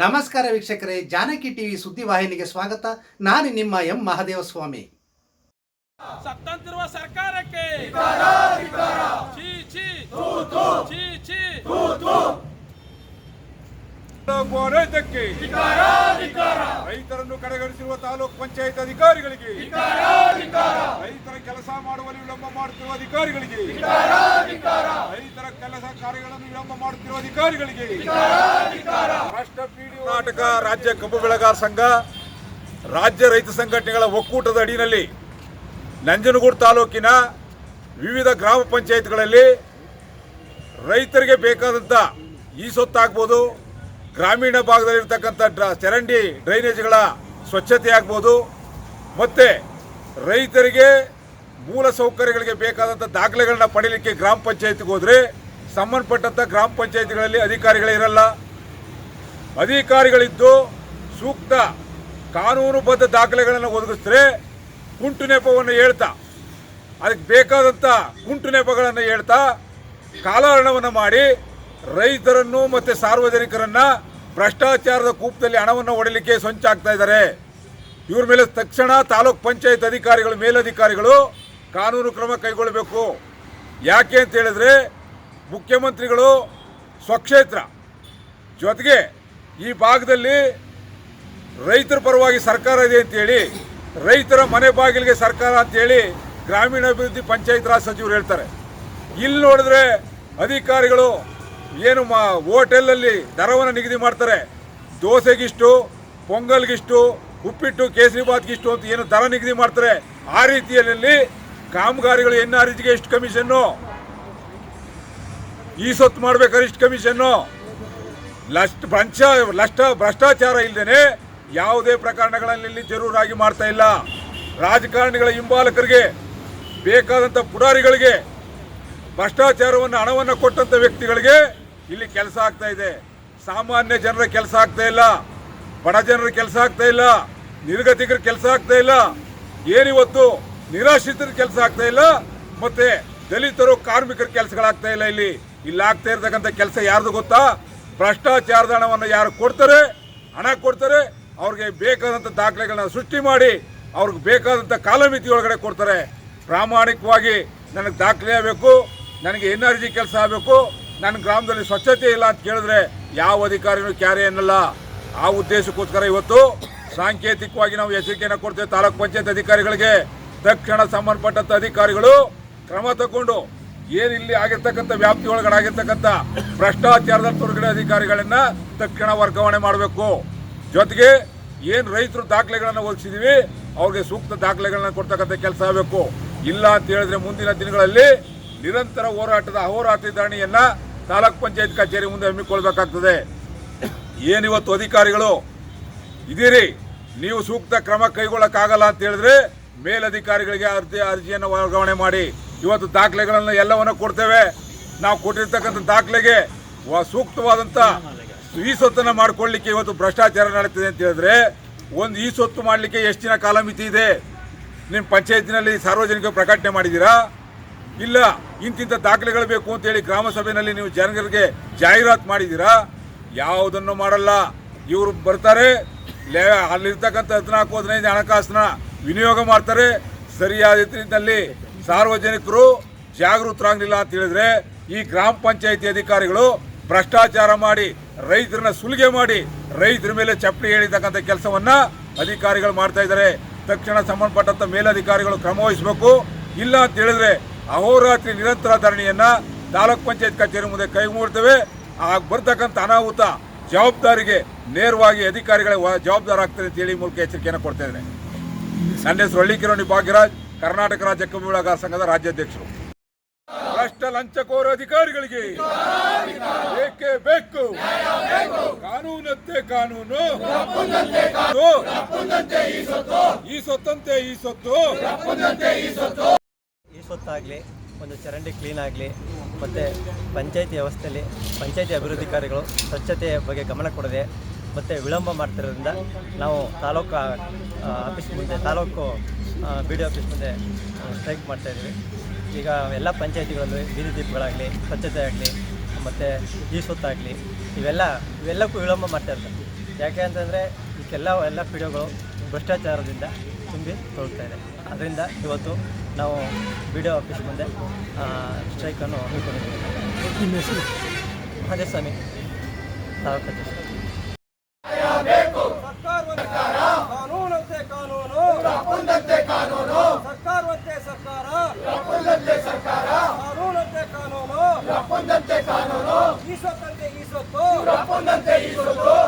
ನಮಸ್ಕಾರ ವೀಕ್ಷಕರೇ ಜಾನಕಿ ಟಿವಿ ಸುದ್ದಿವಾಹಿನಿಗೆ ಸ್ವಾಗತ. ನಾನು ನಿಮ್ಮ ಎಂ ಮಹದೇವಸ್ವಾಮಿ. ಸತ್ತಂತಿರುವ ಸರ್ಕಾರಕ್ಕೆ. ಹೋರಾಟಕ್ಕೆ ರೈತರನ್ನು ಕಡೆಗಣಿಸಿರುವ ತಾಲೂಕು ಪಂಚಾಯತ್ ಅಧಿಕಾರಿಗಳಿಗೆ. ರೈತರ ಕೆಲಸ ಮಾಡುವಲ್ಲಿ ವಿಳಂಬ ಮಾಡುತ್ತಿರುವ ಅಧಿಕಾರಿಗಳಿಗೆ. ರೈತರ ಕೆಲಸ ಕಾರ್ಯಗಳನ್ನು ವಿಳಂಬ ಮಾಡುತ್ತಿರುವ ಅಧಿಕಾರಿಗಳಿಗೆ. ರಾಷ್ಟ್ರ ಕರ್ನಾಟಕ ರಾಜ್ಯ ಕಬ್ಬು ಬೆಳೆಗಾರ ಸಂಘ ರಾಜ್ಯ ರೈತ ಸಂಘಟನೆಗಳ ಒಕ್ಕೂಟದ ಅಡಿಯಲ್ಲಿ ನಂಜನಗೂಡು ತಾಲೂಕಿನ ವಿವಿಧ ಗ್ರಾಮ ಪಂಚಾಯತ್ಗಳಲ್ಲಿ ರೈತರಿಗೆ ಬೇಕಾದಂಥ ಈ ಸೊತ್ತಾಗ್ಬೋದು ಗ್ರಾಮೀಣ ಭಾಗದಲ್ಲಿರ್ತಕ್ಕಂಥ ಡ್ರ- ಚರಂಡಿ ಡ್ರೈನೇಜ್ಗಳ ಸ್ವಚ್ಛತೆ ಆಗ್ಬೋದು ಮತ್ತು ರೈತರಿಗೆ ಮೂಲ ಸೌಕರ್ಯಗಳಿಗೆ ಬೇಕಾದಂಥ ದಾಖಲೆಗಳನ್ನ ಪಡೀಲಿಕ್ಕೆ ಗ್ರಾಮ ಪಂಚಾಯತ್ಗೆ ಹೋದರೆ ಸಂಬಂಧಪಟ್ಟಂಥ ಗ್ರಾಮ ಪಂಚಾಯತ್ಗಳಲ್ಲಿ ಅಧಿಕಾರಿಗಳಿರಲ್ಲ ಅಧಿಕಾರಿಗಳಿದ್ದು ಸೂಕ್ತ ಕಾನೂನುಬದ್ಧ ದಾಖಲೆಗಳನ್ನು ಒದಗಿಸಿದ್ರೆ ಕುಂಟು ನೆಪವನ್ನು ಹೇಳ್ತಾ, ಅದಕ್ಕೆ ಬೇಕಾದಂಥ ಕುಂಟು ನೆಪಗಳನ್ನು ಹೇಳ್ತಾ ಕಾಲಹರಣವನ್ನು ಮಾಡಿ ರೈತರನ್ನು ಮತ್ತು ಸಾರ್ವಜನಿಕರನ್ನ ಭ್ರಷ್ಟಾಚಾರದ ಕೂಪದಲ್ಲಿ ಹಣವನ್ನು ಹೊಡಲಿಕ್ಕೆ ಸಂಚಾಗ್ತಾ ಇದ್ದಾರೆ. ಇವ್ರ ಮೇಲೆ ತಕ್ಷಣ ತಾಲೂಕ್ ಪಂಚಾಯತ್ ಅಧಿಕಾರಿಗಳು, ಮೇಲಧಿಕಾರಿಗಳು ಕಾನೂನು ಕ್ರಮ ಕೈಗೊಳ್ಳಬೇಕು. ಯಾಕೆ ಅಂತ ಹೇಳಿದ್ರೆ ಮುಖ್ಯಮಂತ್ರಿಗಳು ಸ್ವಕ್ಷೇತ್ರ ಜೊತೆಗೆ ಈ ಭಾಗದಲ್ಲಿ ರೈತರ ಪರವಾಗಿ ಸರ್ಕಾರ ಇದೆ ಅಂತೇಳಿ ರೈತರ ಮನೆ ಬಾಗಿಲಿಗೆ ಸರ್ಕಾರ ಅಂತೇಳಿ ಗ್ರಾಮೀಣಾಭಿವೃದ್ಧಿ ಪಂಚಾಯತ್ ರಾಜ್ ಸಚಿವರು ಹೇಳ್ತಾರೆ. ಇಲ್ಲಿ ನೋಡಿದ್ರೆ ಅಧಿಕಾರಿಗಳು ಏನು ಮಾ ಹೋಟೆಲಲ್ಲಿ ದರವನ್ನು ನಿಗದಿ ಮಾಡ್ತಾರೆ? ದೋಸೆಗಿಷ್ಟು, ಪೊಂಗಲ್ಗಿಷ್ಟು, ಉಪ್ಪಿಟ್ಟು, ಕೇಸರಿ ಬಾತ್ಗಿಷ್ಟು ಅಂತ ಏನು ದರ ನಿಗದಿ ಮಾಡ್ತಾರೆ? ಆ ರೀತಿಯಲ್ಲಿ ಕಾಮಗಾರಿಗಳು ಎನ್ ಆರ್ ಇಜ್ಗೆ ಎಷ್ಟು ಕಮಿಷನ್ನು? ಈ ಸೊತ್ತು ಮಾಡ್ಬೇಕಾದ್ರೆ ಇಷ್ಟು ಕಮಿಷನ್ನು? ಲಸ್ಟ್ ಭ್ರಂಶ, ಲಷ್ಟ ಭ್ರಷ್ಟಾಚಾರ ಇಲ್ಲದೇನೆ ಯಾವುದೇ ಪ್ರಕರಣಗಳಲ್ಲಿ ಜರೂರಾಗಿ ಮಾಡ್ತಾ ಇಲ್ಲ. ರಾಜಕಾರಣಿಗಳ ಹಿಂಬಾಲಕರಿಗೆ ಬೇಕಾದಂಥ ಪುಡಾರಿಗಳಿಗೆ ಭ್ರಷ್ಟಾಚಾರವನ್ನು ಹಣವನ್ನು ಕೊಟ್ಟಂಥ ವ್ಯಕ್ತಿಗಳಿಗೆ ಇಲ್ಲಿ ಕೆಲಸ ಆಗ್ತಾ ಇದೆ. ಸಾಮಾನ್ಯ ಜನರ ಕೆಲಸ ಆಗ್ತಾ ಇಲ್ಲ. ಬಡ ಜನರ ಕೆಲಸ ಆಗ್ತಾ ಇಲ್ಲ. ನಿರ್ಗತಿಕರ ಕೆಲಸ ಆಗ್ತಾ ಇಲ್ಲ. ಏನಿವತ್ತು ನಿರಾಶ್ರಿತರ ಕೆಲಸ ಆಗ್ತಾ ಇಲ್ಲ. ಮತ್ತೆ ದಲಿತರು, ಕಾರ್ಮಿಕರ ಕೆಲಸಗಳಾಗ್ತಾ ಇಲ್ಲ ಇಲ್ಲಿ. ಇಲ್ಲಿ ಆಗ್ತಾ ಇರ್ತಕ್ಕಂಥ ಕೆಲಸ ಯಾರ್ದು ಗೊತ್ತಾ? ಭ್ರಷ್ಟಾಚಾರದ ಹಣವನ್ನು ಯಾರು ಕೊಡ್ತಾರೆ? ಹಣ ಕೊಡ್ತಾರೆ. ಅವ್ರಿಗೆ ಬೇಕಾದಂಥ ದಾಖಲೆಗಳನ್ನ ಸೃಷ್ಟಿ ಮಾಡಿ ಅವ್ರಿಗೆ ಬೇಕಾದಂಥ ಕಾಲಮಿತಿ ಒಳಗಡೆ ಕೊಡ್ತಾರೆ. ಪ್ರಾಮಾಣಿಕವಾಗಿ ನನಗೆ ದಾಖಲೆ ಆಗಬೇಕು. ನನಗೆ ಎನ್ ಕೆಲಸ ಆಗಬೇಕು. ನನ್ನ ಗ್ರಾಮದಲ್ಲಿ ಸ್ವಚ್ಛತೆ ಇಲ್ಲ ಅಂತ ಕೇಳಿದ್ರೆ ಯಾವ ಅಧಿಕಾರಿನೂ ಕ್ಯಾರೆ ಅನ್ನಲ್ಲ. ಆ ಉದ್ದೇಶಕ್ಕೋಸ್ಕರ ಇವತ್ತು ಸಾಂಕೇತಿಕವಾಗಿ ನಾವು ಎಚ್ಚರಿಕೆಯನ್ನು ಕೊಡ್ತೇವೆ ತಾಲೂಕು ಪಂಚಾಯತ್ ಅಧಿಕಾರಿಗಳಿಗೆ. ತಕ್ಷಣ ಸಂಬಂಧಪಟ್ಟಂಥ ಅಧಿಕಾರಿಗಳು ಕ್ರಮ ತಗೊಂಡು ಏನು ಇಲ್ಲಿ ಆಗಿರ್ತಕ್ಕಂಥ ವ್ಯಾಪ್ತಿ ಒಳಗಡೆ ಆಗಿರ್ತಕ್ಕಂಥ ಭ್ರಷ್ಟಾಚಾರದ ತೊಡಗಡೆ ಅಧಿಕಾರಿಗಳನ್ನ ತಕ್ಷಣ ವರ್ಗಾವಣೆ ಮಾಡಬೇಕು. ಜೊತೆಗೆ ಏನು ರೈತರು ದಾಖಲೆಗಳನ್ನು ಒದಗಿಸಿದೀವಿ ಅವ್ರಿಗೆ ಸೂಕ್ತ ದಾಖಲೆಗಳನ್ನ ಕೊಡ್ತಕ್ಕಂಥ ಕೆಲಸ ಆಗಬೇಕು. ಇಲ್ಲ ಅಂತ ಹೇಳಿದ್ರೆ ಮುಂದಿನ ದಿನಗಳಲ್ಲಿ ನಿರಂತರ ಹೋರಾಟದ ಅಹೋರಾತ್ರಿ ಧರಣಿಯನ್ನ ತಾಲೂಕ್ ಪಂಚಾಯತ್ ಕಚೇರಿ ಮುಂದೆ ಹಮ್ಮಿಕೊಳ್ಬೇಕಾಗ್ತದೆ. ಏನಿವತ್ತು ಅಧಿಕಾರಿಗಳು? ಇದೀರಿ ನೀವು ಸೂಕ್ತ ಕ್ರಮ ಕೈಗೊಳ್ಳಕ್ಕಾಗಲ್ಲ ಅಂತ ಹೇಳಿದ್ರೆ ಮೇಲಧಿಕಾರಿಗಳಿಗೆ ಅರ್ಜಿ, ಅರ್ಜಿಯನ್ನು ವರ್ಗಾವಣೆ ಮಾಡಿ. ಇವತ್ತು ದಾಖಲೆಗಳನ್ನು ಎಲ್ಲವನ್ನು ಕೊಡ್ತೇವೆ. ನಾವು ಕೊಟ್ಟಿರ್ತಕ್ಕಂಥ ದಾಖಲೆಗೆ ಸೂಕ್ತವಾದಂಥ ಈ ಸೊತ್ತನ್ನು ಮಾಡ್ಕೊಳ್ಳಿಕ್ಕೆ ಇವತ್ತು ಭ್ರಷ್ಟಾಚಾರ ನಡೀತಿದೆ ಅಂತ ಹೇಳಿದ್ರೆ, ಒಂದು ಈ ಸೊತ್ತು ಮಾಡಲಿಕ್ಕೆ ಎಷ್ಟು ದಿನ ಕಾಲಮಿತಿ ಇದೆ? ನಿಮ್ಮ ಪಂಚಾಯತಿನಲ್ಲಿ ಸಾರ್ವಜನಿಕ ಪ್ರಕಟಣೆ ಮಾಡಿದ್ದೀರಾ? ಇಲ್ಲ. ಇಂತಿಂಥ ದಾಖಲೆಗಳು ಬೇಕು ಅಂತೇಳಿ ಗ್ರಾಮ ಸಭೆಯಲ್ಲಿ ನೀವು ಜನರಿಗೆ ಜಾಹೀರಾತು ಮಾಡಿದ್ದೀರಾ? ಯಾವುದನ್ನು ಮಾಡಲ್ಲ. ಇವರು ಬರ್ತಾರೆ, ಲೇ, ಅಲ್ಲಿರ್ತಕ್ಕಂಥ ಹದಿನಾಲ್ಕು, ಹದಿನೈದು ಹಣಕಾಸನ್ನ ವಿನಿಯೋಗ ಮಾಡ್ತಾರೆ. ಸರಿಯಾದ ರೀತಿಯಲ್ಲಿ ಸಾರ್ವಜನಿಕರು ಜಾಗೃತರಾಗಲಿಲ್ಲ ಅಂತ ಹೇಳಿದ್ರೆ ಈ ಗ್ರಾಮ ಪಂಚಾಯತಿ ಅಧಿಕಾರಿಗಳು ಭ್ರಷ್ಟಾಚಾರ ಮಾಡಿ, ರೈತರನ್ನ ಸುಲಿಗೆ ಮಾಡಿ, ರೈತರ ಮೇಲೆ ಚಪ್ಪಲಿ ಹೇಳಿರ್ತಕ್ಕಂಥ ಕೆಲಸವನ್ನ ಅಧಿಕಾರಿಗಳು ಮಾಡ್ತಾ ಇದ್ದಾರೆ. ತಕ್ಷಣ ಸಂಬಂಧಪಟ್ಟಂಥ ಮೇಲಧಿಕಾರಿಗಳು ಕ್ರಮ ವಹಿಸಬೇಕು ಇಲ್ಲ ಅಂತ ಹೇಳಿದ್ರೆ ಅಹೋರಾತ್ರಿ ನಿರಂತರ ಧರಣಿಯನ್ನು ತಾಲೂಕ್ ಪಂಚಾಯತ್ ಕಚೇರಿ ಮುಂದೆ ಕೈ ಮೂಡ್ತೇವೆ ಆಗ ಬರ್ತಕ್ಕಂಥ ಅನಾಹುತ ಜವಾಬ್ದಾರಿಗೆ ನೇರವಾಗಿ ಅಧಿಕಾರಿಗಳೇ ಆಗ್ತದೆ ಅಂತ ಹೇಳಿ ಈ ಮೂಲಕ ಎಚ್ಚರಿಕೆಯನ್ನು ಕೊಡ್ತಾ ಇದ್ದೇನೆ. ನನ್ನ ಹೆಸರು ಹಳ್ಳಿಕಿರಣಿ ಭಾಗ್ಯರಾಜ್ ಕರ್ನಾಟಕ ರಾಜ್ಯ ಕಬ್ಬು ಬೆಳೆಗಾರ ಸಂಘದ ರಾಜ್ಯಾಧ್ಯಕ್ಷರು. ಭ್ರಷ್ಟ ಲಂಚಕೋರ ಅಧಿಕಾರಿಗಳಿಗೆ ಬೇಕೇ ಬೇಕು? ಕಾನೂನಂತೆ ಕಾನೂನು. ಈ ಸೊತ್ತಂತೆ ಈ ಸೊತ್ತು. ಈ ಸೊತ್ತಾಗಲಿ ಒಂದು ಚರಂಡಿ ಕ್ಲೀನ್ ಆಗಲಿ, ಮತ್ತು ಪಂಚಾಯತಿ ವ್ಯವಸ್ಥೆಯಲ್ಲಿ ಪಂಚಾಯತಿ ಅಭಿವೃದ್ಧಿಕಾರಿಗಳು ಸ್ವಚ್ಛತೆಯ ಬಗ್ಗೆ ಗಮನ ಕೊಡದೆ, ಮತ್ತು ವಿಳಂಬ ಮಾಡ್ತಿರೋದ್ರಿಂದ ನಾವು ತಾಲೂಕು ಆಫೀಸ್ ಮುಂದೆ, ತಾಲೂಕು ಬಿ ಡಿ ಆಫೀಸ್ ಮುಂದೆ ಸ್ಟ್ರೈಕ್ ಮಾಡ್ತಾಯಿದ್ದೀವಿ ಈಗ ಎಲ್ಲ ಪಂಚಾಯತಿಗಳಲ್ಲಿ ಬೀದಿ ದೀಪಗಳಾಗಲಿ, ಸ್ವಚ್ಛತೆ ಆಗಲಿ, ಮತ್ತು ಈ ಸೊತ್ತಾಗಲಿ, ಇವೆಲ್ಲ, ಇವೆಲ್ಲಕ್ಕೂ ವಿಳಂಬ ಮಾಡ್ತಾ ಇರ್ತಾರೆ. ಯಾಕೆ ಅಂತಂದರೆ ಇದಕ್ಕೆಲ್ಲ ಎಲ್ಲ ಪಿಡಿಯೋಗಳು ಭ್ರಷ್ಟಾಚಾರದಿಂದ ತುಂಬಿ ತೊಳ್ತಾ ಇದೆ. ಅದರಿಂದ ಇವತ್ತು ನಾವು ಬಿ ಡಿ ಆಫೀಸ್ ಮುಂದೆ ಸ್ಟ್ರೈಕನ್ನು ಹಮ್ಮಿಕೊಂಡಿದ್ದೀವಿ. ಮಹದೇವಸ್ವಾಮಿ ಕಾನೂನಂತೆ ಕಾನೂನು. ಕಾನೂನು. ಸರ್ಕಾರವಂತೆ ಸರ್ಕಾರ. ಸರ್ಕಾರ. ಕಾನೂನಂತೆ ಕಾನೂನು. ಕಾನೂನು. ಈಸೊತ್ತಂತೆ ಈಸೊತ್ತು